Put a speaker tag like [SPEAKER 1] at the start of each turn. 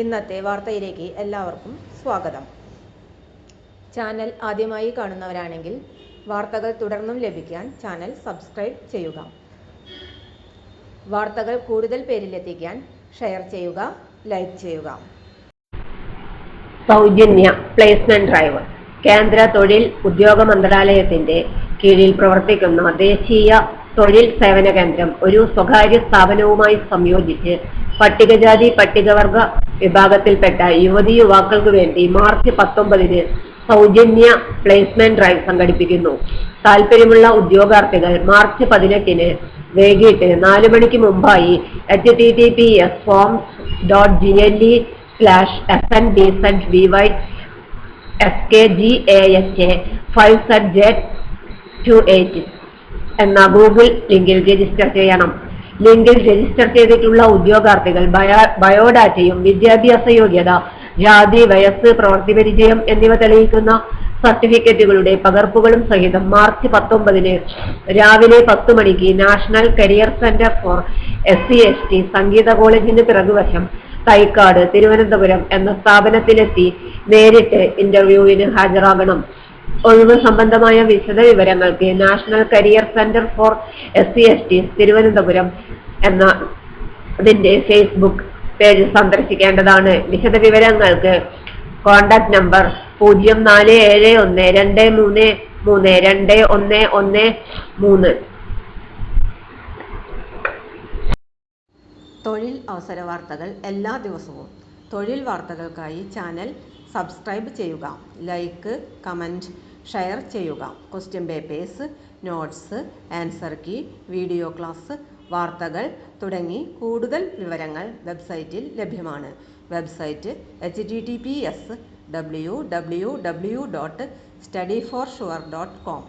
[SPEAKER 1] ഇന്നത്തെ വാർത്തയിലേക്ക് എല്ലാവർക്കും സ്വാഗതം. ചാനൽ ആദ്യമായി കാണുന്നവരാണെങ്കിൽ വാർത്തകൾ തുടർന്നും ലഭിക്കാൻ ചാനൽ സബ്സ്ക്രൈബ് ചെയ്യുക. വാർത്തകൾ കൂടുതൽ പേരിലെത്തിക്കാൻ ഷെയർ ചെയ്യുക ലൈക്ക് ചെയ്യുക.
[SPEAKER 2] സൗജന്യ പ്ലേസ്മെന്റ് ഡ്രൈവർ. കേന്ദ്ര തൊഴിൽ ഉദ്യോഗ മന്ത്രാലയത്തിന്റെ കീഴിൽ പ്രവർത്തിക്കുന്ന ദേശീയ തൊഴിൽ സേവന കേന്ദ്രം ഒരു സ്വകാര്യ സ്ഥാപനവുമായി സംയോജിച്ച് പട്ടികജാതി പട്ടികവർഗ വിഭാഗത്തിൽപ്പെട്ട യുവതി യുവാക്കൾക്ക് വേണ്ടി മാർച്ച് പത്തൊമ്പതിന് സൗജന്യ പ്ലേസ്മെന്റ് ഡ്രൈവ് സംഘടിപ്പിക്കുന്നു. താല്പര്യമുള്ള ഉദ്യോഗാർത്ഥികൾ മാർച്ച് പതിനെട്ടിന് വൈകിട്ട് നാല് മണിക്ക് മുമ്പായി H T T P S forms dot G L E slash S N D Z B Y S K G A H A five Z J two eight എന്ന Google ലിങ്കിൽ രജിസ്റ്റർ ചെയ്യണം. ലിങ്കിൽ register ചെയ്തിട്ടുള്ള ഉദ്യോഗാർത്ഥികൾ ബയോഡാറ്റയും വിദ്യാഭ്യാസ യോഗ്യത ജാതി വയസ്സ് പ്രവൃത്തി പരിചയം എന്നിവ തെളിയിക്കുന്ന സർട്ടിഫിക്കറ്റുകളുടെ പകർപ്പുകളും സഹിതം മാർച്ച് പത്തൊമ്പതിന് രാവിലെ പത്ത് മണിക്ക് national career centre for S C S T Sangeetha കോളേജിന് പിറകുവശം തൈക്കാട് തിരുവനന്തപുരം എന്ന സ്ഥാപനത്തിലെത്തി നേരിട്ട് ഇന്റർവ്യൂവിന് ഹാജരാകണം. ഒഴിവ് സംബന്ധമായ വിശദ വിവരങ്ങൾക്ക് national career centre for S C S T Thiruvananthapuram എന്ന അതിന്റെ ഫേസ്ബുക്ക് പേജ് സന്ദർശിക്കേണ്ടതാണ്. വിശദ വിവരങ്ങൾക്ക് കോണ്ടാക്ട് നമ്പർ പൂജ്യം നാല് ഏഴ് ഒന്ന് രണ്ട് മൂന്ന് മൂന്ന് രണ്ട് ഒന്ന് ഒന്ന് മൂന്ന്.
[SPEAKER 1] തൊഴിൽ അവസര വാർത്തകൾ എല്ലാ ദിവസവും തൊഴിൽ വാർത്തകൾക്കായി ചാനൽ സബ്സ്ക്രൈബ് ചെയ്യുക ലൈക്ക് കമന്റ് ഷെയർ ചെയ്യുക. Question papers notes answer key video class വാർത്തകൾ തുടങ്ങി കൂടുതൽ വിവരങ്ങൾ വെബ്സൈറ്റിൽ ലഭ്യമാണ്. Website H T T P S W W W dot study for sure dot com